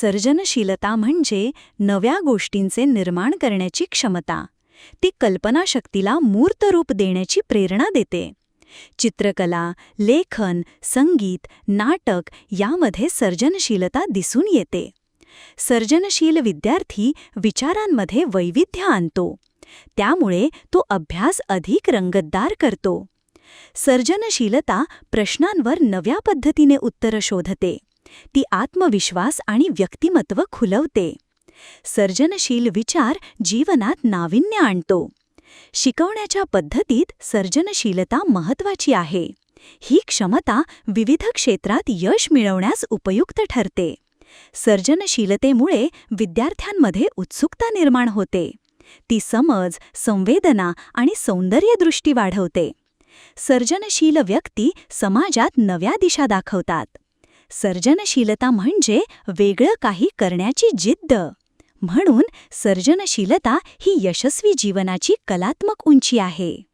सर्जनशीलता म्हणजे नव्या गोष्टींचे निर्माण करण्याची क्षमता. ती कल्पनाशक्तीला मूर्त रूप देण्याची प्रेरणा देते. चित्रकला लेखन संगीत नाटक यामध्ये सर्जनशीलता दिसून येते. सर्जनशील विद्यार्थी विचारांमध्ये वैविध्य आणतो. त्यामुळे तो अभ्यास अधिक रंगतदार करतो. सर्जनशीलता प्रश्नांवर नव्या पद्धतीने उत्तरं शोधते. ती आत्मविश्वास आणि व्यक्तिमत्व खुलवते. सर्जनशील विचार जीवनात नाविन्य आणतो. शिकवण्याच्या पद्धतीत सर्जनशीलता महत्वाची आहे. ही क्षमता विविध क्षेत्रात यश मिळवण्यास उपयुक्त ठरते. सर्जनशीलतेमुळे विद्यार्थ्यांमध्ये उत्सुकता निर्माण होते. ती समज संवेदना आणि सौंदर्यदृष्टी वाढवते. सर्जनशील व्यक्ती समाजात नव्या दिशा दाखवतात. सर्जनशीलता म्हणजे वेगळं काही करण्याची जिद्द. म्हणून सर्जनशीलता ही यशस्वी जीवनाची कलात्मक उंची आहे.